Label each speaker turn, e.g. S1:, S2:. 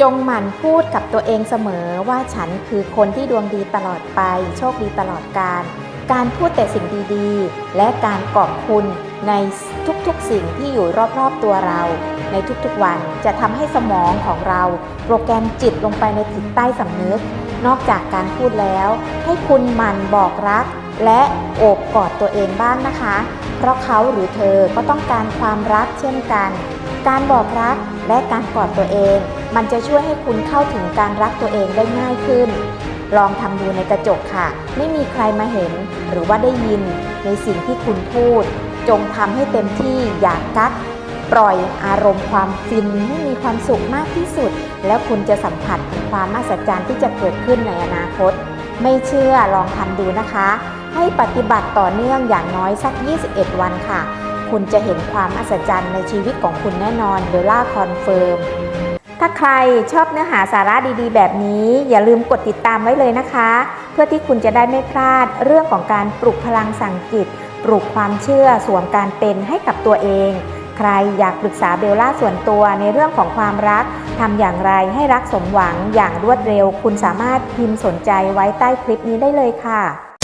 S1: จงหมั่นพูดกับตัวเองเสมอว่าฉันคือคนที่ดวงดีตลอดไป โชคดีตลอดกาลการพูดแต่สิ่งดีๆ และการขอบคุณในทุกๆสิ่งที่อยู่รอบๆตัวเรา ในทุกๆวันจะทำให้สมองของเรา โปรแกรมจิตลงไปในจิตใต้สำนึก นอกจากการพูดแล้ว ให้คุณหมั่นบอกรัก และโอบกอดตัวเองบ้างนะคะ เพราะเขาหรือเธอก็ต้องการความรักเช่นกัน การบอกรักและการกอดตัวเอง มันจะช่วยให้คุณเข้าถึงการรักตัวเองได้ง่ายขึ้น ลองทำดูในกระจกค่ะ ไม่มีใครมาเห็น หรือว่าได้ยิน ในสิ่งที่คุณพูด จงทำให้เต็มที่อย่ากักปล่อยอารมณ์ความฟินให้มีความสุขมากที่สุด แล้วคุณจะสัมผัสถึงความมหัศจรรย์ที่จะเกิดขึ้นในอนาคต ไม่เชื่อลองทำดูนะคะ ให้ปฏิบัติต่อเนื่องอย่างน้อยสัก 21 วันค่ะ คุณจะเห็นความอัศจรรย์ในชีวิตของคุณแน่นอนเบลล่าคอนเฟิร์ม ถ้าใครชอบเนื้อหาสาระดีๆ แบบนี้ อย่าลืมกดติดตามไว้เลยนะคะ เพื่อที่คุณจะได้ไม่พลาดเรื่องของการปลุกพลังสั่งจิตปลุกความเชื่อสวมการเป็นให้กับตัวเอง ใครอยากปรึกษาเบลล่าส่วนตัวในเรื่องของความรักทำอย่างไรให้รักสมหวังอย่างรวดเร็ว คุณสามารถพิมพ์สนใจไว้ใต้คลิปนี้ได้เลยค่ะ